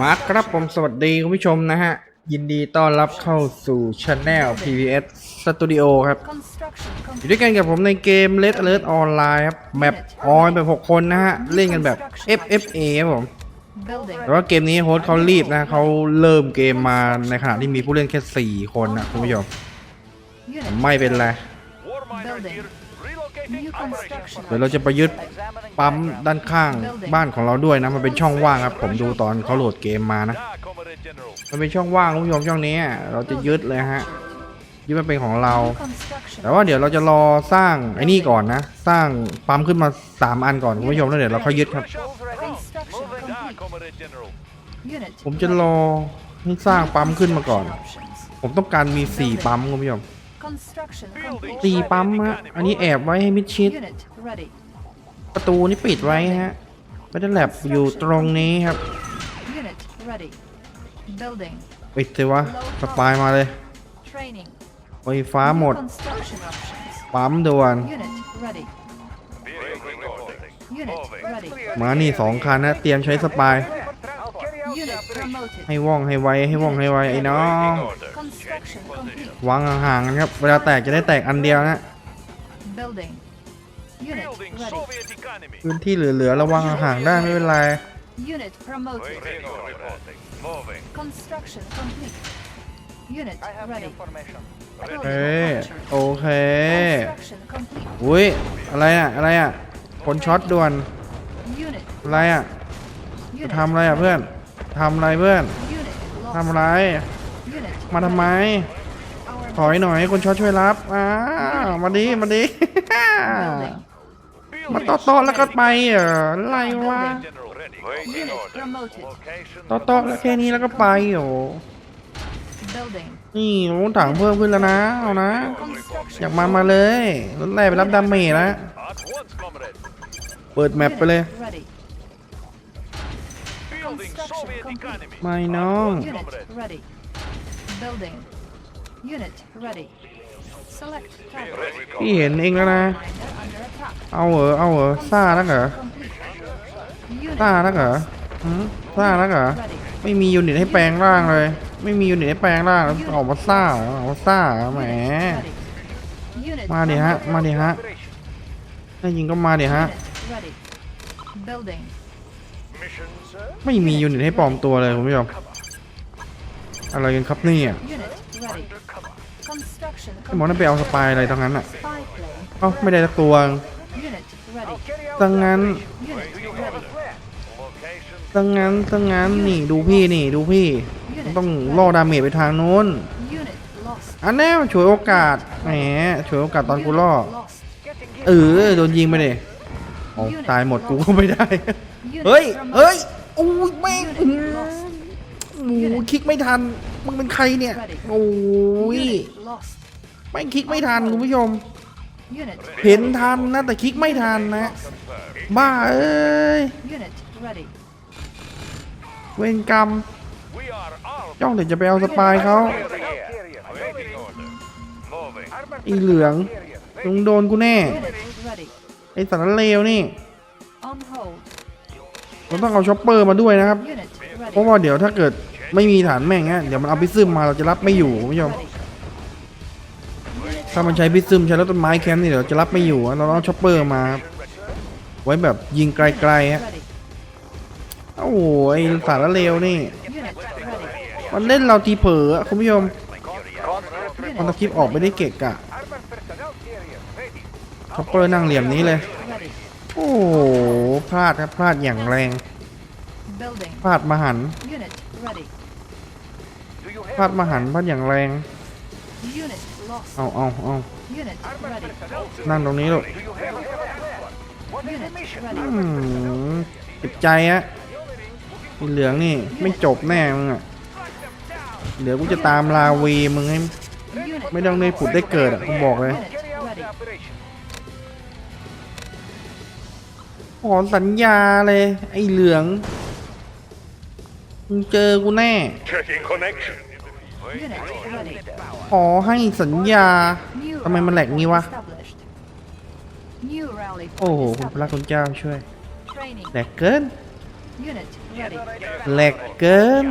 มาครับผมสวัสดีคุณผู้ชมนะฮะ ยินดีต้อนรับเข้าสู่ช anel PVS Studio ครับอยู่ด้วยกันกับผมในเกม Red Alert Online ครับแมปออนแบบ 6 คนนะฮะ เล่นกันแบบ FFA ครับผมแต่ว่าเกมนี้โฮสต์เขารีบนะเขาเริ่มเกมมาในขณะที่มีผู้เล่นแค่ 4 คนนะคุณผู้ชมไม่เป็นไร เดี๋ยวเราจะไปยึดปั๊มด้านข้างบ้านของเราด้วยนะ มันเป็นช่องว่างครับ ผมดูตอนเขาโหลดเกมมานะ มันเป็นช่องว่างคุณผู้ชมช่องนี้ เราจะยึดเลยฮะ ยึดมันเป็นของเรา แต่ว่าเดี๋ยวเราจะรอสร้างไอ้นี่ก่อนนะ สร้างปั๊มขึ้นมาสามอันก่อนคุณผู้ชมแล้วเดี๋ยวเราค่อยยึดครับ ผมจะรอให้สร้างปั๊มขึ้นมาก่อน ผมต้องการมีสี่ปั๊มคุณผู้ชม Construction complete. สี่ปั๊มฮะ อันนี้แอบไว้ให้มิดชิด Unit ready. ประตูนี่ปิดไว้ฮะไม่ได้แลบอยู่ตรงนี้ครับ Unit ready. Building. ปิดสิวะสปายมาเลย Training. ไฟฟ้าหมด New construction options. ปั๊มด่วน Unit ready. Unit ready. มานี่สองคันนะ เตรียมใช้สปาย Unit promoted. ให้ว่องให้ไวให้ว่องให้ไวไอ้น้อง Construction complete. วางห่างๆกันครับ เวลาแตกจะได้แตกอันเดียวนะ Building. Unit ready. พื้นที่เหลือๆระวังห่างๆได้ไม่เป็นไร Unit promoted. Construction complete. Unit ready. เอ้ย Building โอเค Construction complete. อุ้ย อะไรอะ อะไรอะคนช็อตด่วน Unit. อะไรอะจะ Unit. ทำอะไรอะเพื่อน ทำอะไรเพื่อน Unit ทำ lost. อะไร Unit. มาทำไม Our ถอยหน่อยคนช็อตช่วยรับอ้าวมาดิมาดิ building. มาต่อต่อแล้วก็ไปเหรออะไรวะ Unit promoted. ต่อต่อแล้วแค่นี้แล้วก็ไปโอ้ Building. นี่โอ้ถังเพิ่มขึ้นแล้วนะ เอานะ Construction. อยากมามาเลยรถแรกไปรับดาเมจแล้วเปิดแมปไปเลย Unit ready. Construction complete. ไม่น้อง Unit ready. Building. Unit ready. Select target. พี่เห็นเองแล้วนะ Miner under attack. เอาเหรอ เอาเหรอซ่านักเหรอ Complete. Unit ซ่านักเหรอหืมซ่านักเหรอ ready. ไม่มียูนิตให้แปลงร่างเลย ไม่มียูนิตให้แปลงร่างแล้วออกมาซ่าเหรอออกมาซ่าเหรอแหม Ready. Unit มาดิฮะมาดิฮะถ้ายิงก็มาดิฮะ Unit ready. Building. ไม่มียูนิตให้ปลอมตัวเลยคุณผู้ชม อะไรกันครับเนี่ย Unit ready. Construction ไอ้หมอนั่นไปเอาสปายอะไรทั้งนั้นอะเอ้าไม่ได้สักตัวตั้งงั้นตั้งงั้นตั้งงั้นนี่ดูพี่นี่ดูพี่ต้องล่อดาเมจไปทางนู้นอันแน่มันฉวยโอกาสแหมฉวยโอกาสตอนกูล่อเออโดนยิงไปดิโอ้ตายหมดกูก็ไม่ได้ เฮ้ย เฮ้ยอู้ยแม่ง หคลิกไม่ทัน มึงเป็นใครเนี่ย โอ้ย Unit lost. แม่งคลิกไม่ทันคุณผู้ชม เห็นทันนะแต่คลิกไม่ทันนะ บ้าเอ้ยเวรกรรมจ้องแต่จะไปเอาสปายเขาอีเหลืองมึงโดนกูแน่ ไอสารเลวนี่เราต้องเอาช็อปเปอร์มาด้วยนะครับ เพราะว่าเดี๋ยวถ้าเกิด ไม่มีฐานแม่งเงี้ยเดี๋ยวมันเอาพิซึมมาเราจะรับไม่อยู่คุณผู้ชมถ้ามันใช้พิซึมใช้รถต้นไม้แคมป์นี่เดี๋ยวจะรับไม่อยู่เราต้องเอาช็อปเปอร์มา ไว้แบบยิงไกลๆฮะโอ้โหไอสารเลวนี่ มันเล่นเราทีเผลอคุณผู้ชมมันตะคลิปออกไม่ได้เกะกะช็อปเปอร์นั่งเหลี่ยมนี้เลย โอ้โหพลาดครับพลาดอย่างแรง พลาดมหัน ready. พลาดมหันต์พลาดอย่างแรง Unit lost. เอาเอาเอา Unit ready. นั่งตรงนี้ลูก Unit อื ready. มเจ็บใจฮะไอ้เหลืองนี่ไม่จบแน่มึงอะเดี๋ยวกูจะตามลาวีมึงให้ Unit ไม่ต้องได้ผุดได้เกิดอะกูบอกเลย Unit ready. ขอสัญญาเลย ไอ้เหลืองมึงเจอกูแน่ Checking connection. Unit ready. ขอให้สัญญา ทำไมมันแหลกงี้วะ New rally โอ้โห point คุณพระคุณเจ้าช่วย Training. แหลกเกิน Unit ready. แหลกเกิน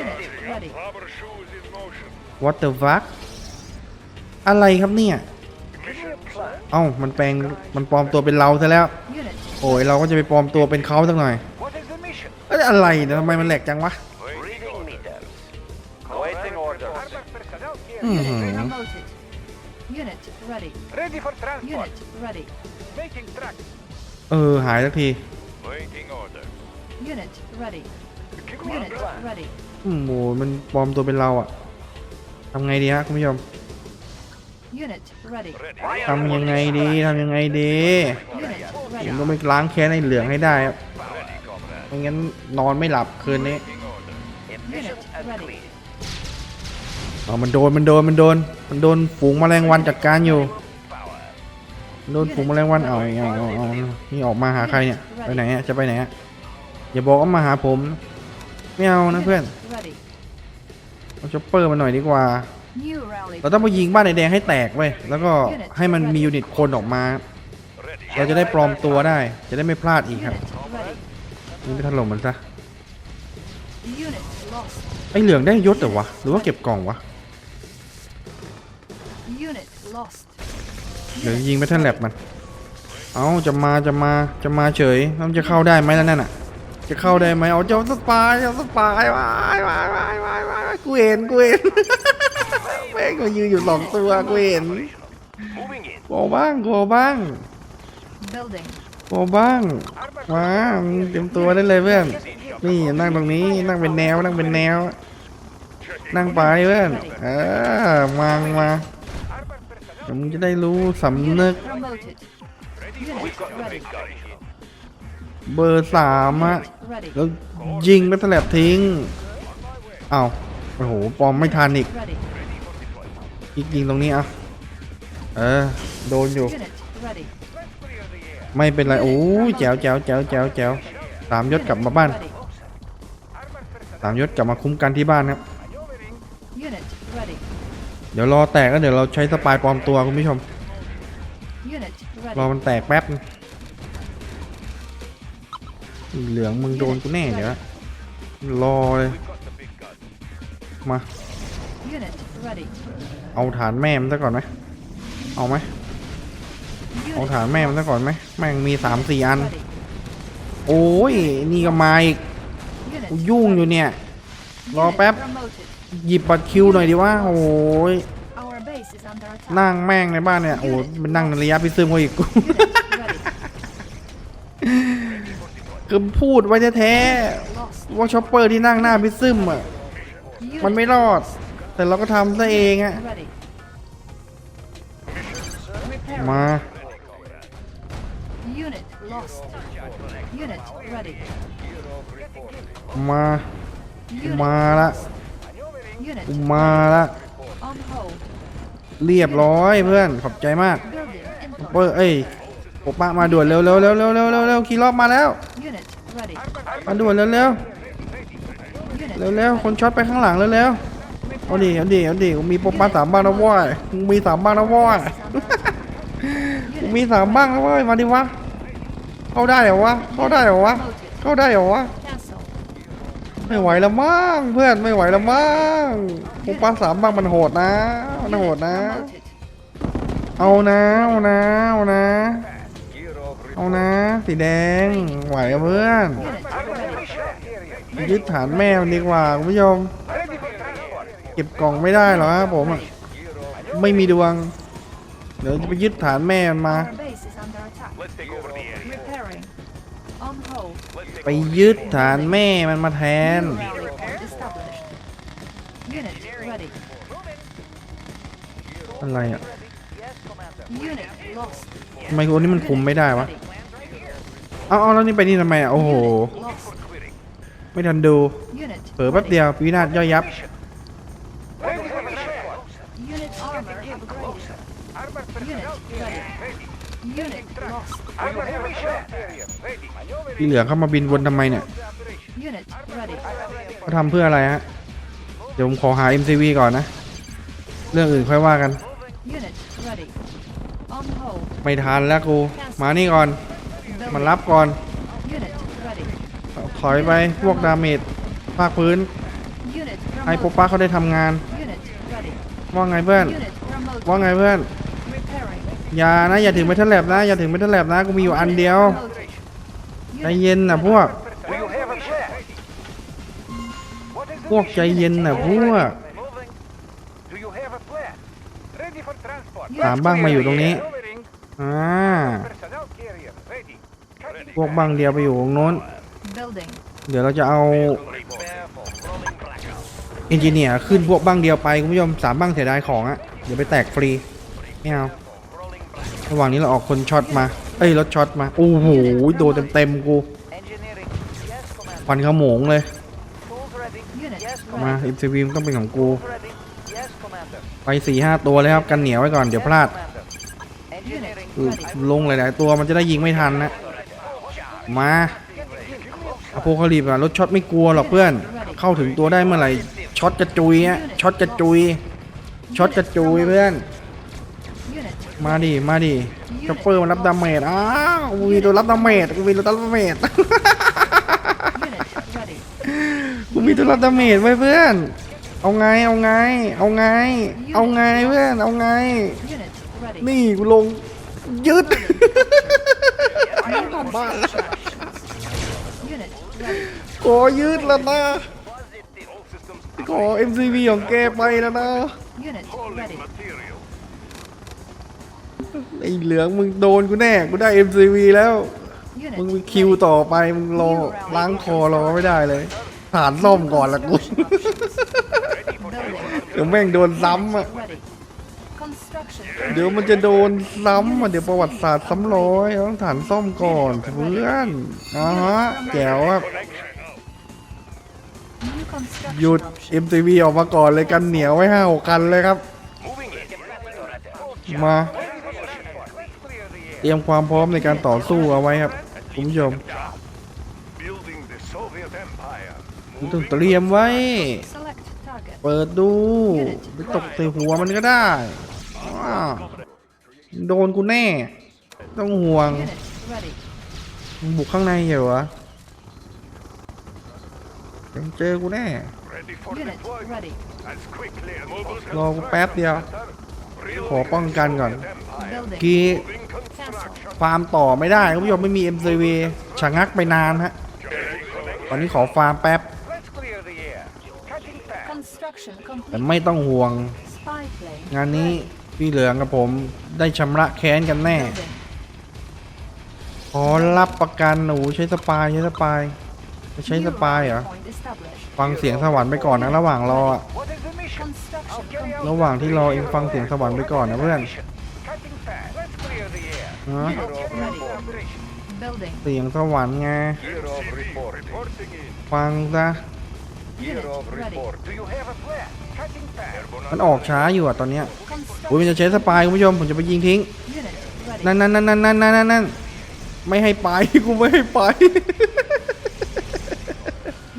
Unit ready. Rubber shoes in motion. what the fuck อะไรครับเนี่ย เอ้ามันแปลงมันปลอมตัวเป็นเราซะแล้ว Unit โอ้ยเราก็จะไปปลอมตัวเป็นเขาสักหน่อย What is the mission? เอ้ยอะไรเนี่ยทำไมมันแหลกจังวะ personnel here. อื้อหือ promoted. Unit ready. Ready for transport. Unit ready. Making track. เออ หายสักที Waiting order. Unit ready. Unit ready. อืมโหมันปลอมตัวเป็นเราอะทำไงดีฮะคุณผู้ชม Unit ready. Ready. ทำยังไงดีทำยังไงดี Unit ผม ready. ต้องไปล้างแค้นในเหลืองให้ได้ครับ Ready, comrade. ไม่งั้นนอนไม่หลับคืนนี้ Waiting order. Unit ready. อ๋อมันโดนมันโดนมันโดนมันโดนฝูงแมลงวันจัดการอยู่โดนฝูงแมลงวันเอาไงเอาเอาเอานี่ออกมาหาใครเนี่ยไปไหนอะจะไปไหนอะอย่าบอกว่ามาหาผมไม่เอานะเพื่อนเอาช็อปเปอร์มาหน่อยดีกว่าเราต้องไปยิงบ้านไอแดงให้แตกเว้ยแล้วก็ให้มันมียูนิตคนออกมา เราจะได้ปลอมตัวได้ จะได้ไม่พลาดอีกครับนี่ไปถล่มมันซะไอเหลืองได้ยศเหรอวะหรือว่าเก็บกล่องวะ เดี๋ยวยิงไปท่านแลบมัน เอาจะมาจะมาจะมาเฉยแล้วมันจะเข้าได้ไหมแล้วนั่นอะ จะเข้าได้ไหมเอาเจ้าสปายเจ้าสปายวายวายวายวายวายกูเห็นกูเห็นแม่งมายืนอยู่สองตัวกูเห็น Moving in. ขอบ้างขอบ้าง Building. ขอบ้างมามึงเตรียมตัวได้เลยเพื่อนนี่นั่งตรงนี้นั่งเป็นแนวนั่งเป็นแนว นั่งไปเพื่อนเออมามาเดี๋ยว มึงจะได้รู้สำนึก Unit promoted. Unit ready. เบอร์สามอะ Unit ready. แล้วยิงไปแถลบทิ้งอ้าวโอ้โหปลอมไม่ทันอีก Ready. อีกยิงตรงนี้อะ เออ โดนอยู่ Unit ready. ไม่เป็นไร โอ้ยแจ๋วแจ๋วแจ๋วแจ๋วแจ๋วสามยศกลับมาบ้าน Ready. สามยศกลับมาคุ้มกันที่บ้านครับ Unit ready. เดี๋ยวรอแตกแล้วเดี๋ยวเราใช้สปายปลอมตัวคุณผู้ชม รอมันแตกแป๊บเหลืองมึงโดนกูแน่เดี๋ยวรอเลยมาเอาฐานแม่มันซะก่อนไหมเอาไหมเอาฐานแม่มันซะก่อนไหมแม่งมีสามสี่อัน โอ้ยนี่ก็มาอีกกูยุ่งอยู่เนี่ย รอแป๊บ หยิบบัตรคิวหน่อยดิว่าโอ้ย Our base is under attack. นั่งแม่งในบ้านเนี่ย โอ้ยมันนั่งในระยะพิซึมเขาอีก Unit ready. คือพูดไว้แท้ Lost. ๆว่าช็อปเปอร์ที่นั่งหน้าพิซึมอะ Unit มันไม่รอด แต่เราก็ทำซะเองอะ ready. มา Unit lost. Unit ready. มา Unit มาละ Unit กูมาละ on hold. เรียบร้อยเพื่อนขอบใจมาก Building in เปอร์เอ้ยโอปะมาด่วนเร็วเร็วเร็วเร็วเร็วเร็วเร็วขี่รอบมาแล้ว Unit ready. มาด่วนเร็วเร็ว Unit เร็วเร็วคนช็อตไปข้างหลังเร็วเร็วเอาดิเอาดิเอาดิกูมีโปรปาสามบ้างนะว้ยกูมีสามบ้างนะว้ยกูมีสามบ้างนะเว้ยมาดิวะ เข้าได้เหรอวะ เข้าได้เหรอวะเข้าได้เหรอวะ cancel. ไม่ไหวแล้วมั้งเพื่อนไม่ไหวแล้วมั้งโปรปาสามบ้างมันโหดนะมันโหดนะ เอานะเอานะเอานะเอานะสีแดงไหวเพื่อนยึดฐานแม่มันดีกว่าคุณผู้ชมเก็บกล่องไม่ได้หรอครับผมไม่มีดวง เดี๋ยวจะไปยึดฐานแม่มันมา ไปยึดฐานแม่มันมาแทน อะไรอะทำไมคนนี้มันคุมไม่ได้วะ เอาเอาแล้วนี่ไปนี่ทำไมอะ โอ้โห ไม่ทันดู เผลอแป๊บเดียววินาศย่อยยับ Unit armor upgraded. Unit ready. Unit lost. ที่เหลือเข้ามาบินวนทำไมเนี่ย Unit ready. เขาทำเพื่ออะไรฮะ เดี๋ยวผมขอหา MCV ก่อนนะ เรื่องอื่นค่อยว่ากัน Unit ready. On hold. ไม่ทันแล้วกู มานี่ก่อนมารับก่อน Unit ready. ถอยไปพวกดาเมจภาคพื้น Unit ให้โป promoted. ป้าเขาได้ทำงาน Unit ready. ว่าไงเพื่อน Unit promoted. ว่าไงเพื่อน Repairing. อย่านะอย่าถึงไม่ทันแลบนะอย่าถึงไม่ทันแลบนะกูมีอยู่อันเดียวใจเย็นนะพวก พวกใจเย็นนะพวก Moving. Do you have a flare? Ready for transport. สามบ้างมาอยู่ตรงนี้อ่าพวกบังเดียวไปอยู่ตรงโน้น เดี๋ยวเราจะเอาเอนจิเนียร์ขึ้นพวกบังเดียวไปคุณผู้ชมสามบังเสียดายของอะเดี๋ยวไปแตกฟรีไม่เอา ระหว่างนี้เราออกคนช็อตมา เอ้ยรถช็อตมา โอ้โห โดนเต็มๆกูควันขโมงเลยมาอินซีวีมต้องเป็นของกู ไปสี่ห้าตัวเลยครับ กันเหนียวไว้ก่อนเดี๋ยวพลาด ลงหลาย ๆ ตัวมันจะได้ยิงไม่ทันนะ มาอโพคาลิปอะรถช็อตไม่กลัวหรอกเพื่อน เข้าถึงตัวได้เมื่อไหร่ช็อตกระจุยอะช็อตกระจุยช็อตกระจุยเพื่อน มาดิ มาดิช็อปเปอร์มันรับดาเมจอ้าวกูมีตัวรับดาเมจกูมีตัวรับดาเมจกูมีตัวรับดาเมจไว้เพื่อน เอาไง เอาไง เอาไง เอาไงเพื่อน เอาไง นี่กูลงยึดกลับบ้านขอยืดแล้วนะขอ MCV ของแกไปแล้วนะ ไอ้เหลืองมึงโดนกูแน่กูได้ MCV แล้ว มึงมีคิวต่อไปมึงรอล้างคอรอไม่ได้เลยฐานซ่อมก่อนละกู เดี๋ยวแม่งโดนซ้ำอะ เดี๋ยวมันจะโดนซ้ำอะเดี๋ยวประวัติศาสตร์ซ้ำร้อยต้องฐานซ่อมก่อนเพื่อนอ่าฮะแจ๋วครับหยุด option. MCV ออกมาก่อนเลยกันเหนียวไว้ห้าหกคันเลยครับ มา เตรียมความพร้อมในการต่อสู้เอาไว้ครับคุณผู้ชมคุณต้องเตรียมไว้ เปิดดูไปตกใส่หัวมันก็ได้โดนกูแน่ ต้องห่วงบุกข้างในเหรอยังเจอกูแน่รอกูแป๊บเดียว ขอป้องกันก่อน กี ฟาร์มต่อไม่ได้คุณผู้ชมไม่มี MCV ชะงักไปนานฮะตอนนี้ขอฟาร์มแป๊บ Let's clear the air. Cutting fast. Construction แต่ complete. ไม่ต้องห่วง Spy plane. งานนี้พี่เหลืองกับผมได้ชำระแค้นกันแน่ Building. ขอรับประกันหนูใช้สปายใช้สปายจะใช้สปายเหรอ Point established. ฟังเสียงสวรรค์ไปก่อนนะระหว่างรออะ What is the mission? Construction I'll carry out ระหว่างที่รอเองฟังเสียงสวรรค์ไปก่อนนะเพื่อน ฮะ Unit ready. Building. เสียงสวรรค์ไง Year of report. Reporting in. ฟังซะ Year Unit of ready. report. Do you have a flare? Cutting fast. มันออกช้าอยู่อะตอนเนี้ย Construction. อุ้ยมันจะใช้สปายคุณผู้ชม ผมจะไปยิงทิ้ง Unit ready. นั่นนั่นนั่นนั่นนั่นนั่นนั่นไม่ให้ไป กูไม่ให้ไป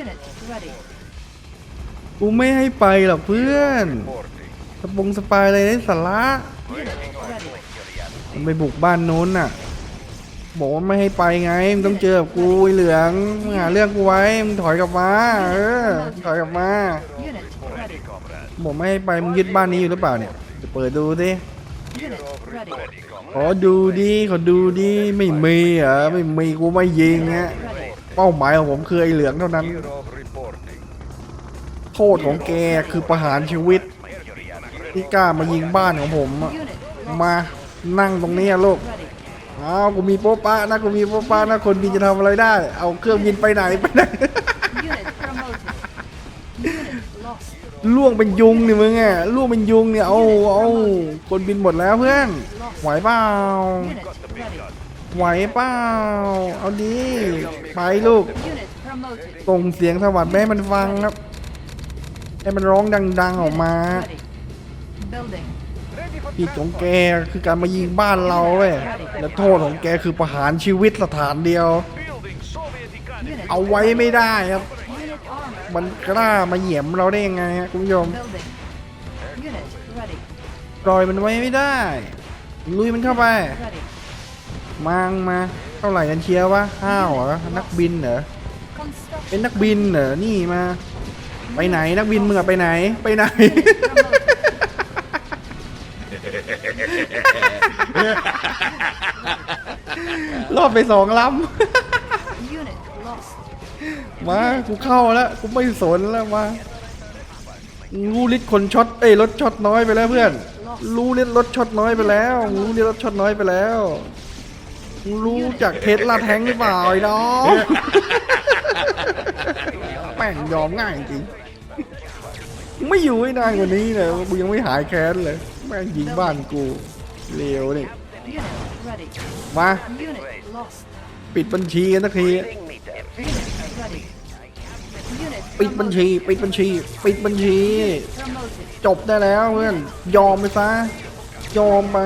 Unit ready. กูไม่ให้ไปหรอกเพื่อนสปงสปายอะไรได้สาระ Unit ready. มันไปบุกบ้านโน้นน่ะ บอกว่าไม่ให้ไปไง มึงต้องเจอกับกูไอ้เหลืองมึงหาเรื่องกูไว้ มึงถอยกลับมา เออ ถอยกลับมา Unit ready. บอกไม่ให้ไป มึงยึดบ้านนี้อยู่หรือเปล่าเนี่ยจะเปิดดูสิ Unit ready. ขอดูดิ ขอดูดิ ไม่มีเหรอไม่มีกูไม่ยิงเงี้ย Ready. เป้าหมายของผมคือไอ้เหลืองเท่านั้น โทษของแกคือประหารชีวิตที่กล้ามายิงบ้านของผมอะ Unit มา นั่งตรงนี้อะลูกอ้าวกูมีโป๊ะปะนะกูมีโป๊ะปะนะคนบินจะทำอะไรได้ เอาเครื่องบินไปไหนไปไหนล่วงเป็นยุงนี่มึงอะล่วงเป็นยุงเนี่ยเอาเอาคนบินหมดแล้วเพื่อนไหวเปล่าไหวเปล่าเอาดีไปลูกส่งเสียงสวัสดิ์ไปให้มันฟังครับให้มันร้องดัง ๆออกมา ผิดของแกคือการมายิงบ้านเราเว้ยและโทษของแกคือประหารชีวิตสถานเดียว เอาไว้ไม่ได้ครับ มันกล้ามาเหยียบเราได้ยังไงฮะคุณผู้ชมปล่อยมันไว้ไม่ได้ ลุยมันเข้าไปมางมาเท่าไหร่กันเชียววะห้าวเหรอ นักบินเหรอ เป็นนักบินเหรอ นี่มา ไปไหนนักบินมึงอะไปไหน ไปไหน รอดไปสองล Unit lost. ำมากูเข้าแล้วกูไม่สนแล้วมารู้ลิดคนช็อตเอ้ยรถช็อตน้อยไปแล้วเพื่อน รู้ลิดรถช็อตน้อยไปแล้วรู้ลิดรถช็อตน้อยไปแล้วมึงรู้จากเทสลาแทงหรือเปล่าไอ้น้องแม่งยอมง่ายจริงมึงไม่อยู่ให้นานกว่านี้เลยกูยังไม่หายแค้นเลย แม่งยิงบ้านกู เลวนี่ Unit ready. มา Unit lost. ปิดบัญชีกันสักที Unit ready. Unit ปิดบัญชี ปิดบัญชี ปิดบัญชี promoted. จบได้แล้วเพื่อนยอมไปซะยอมไป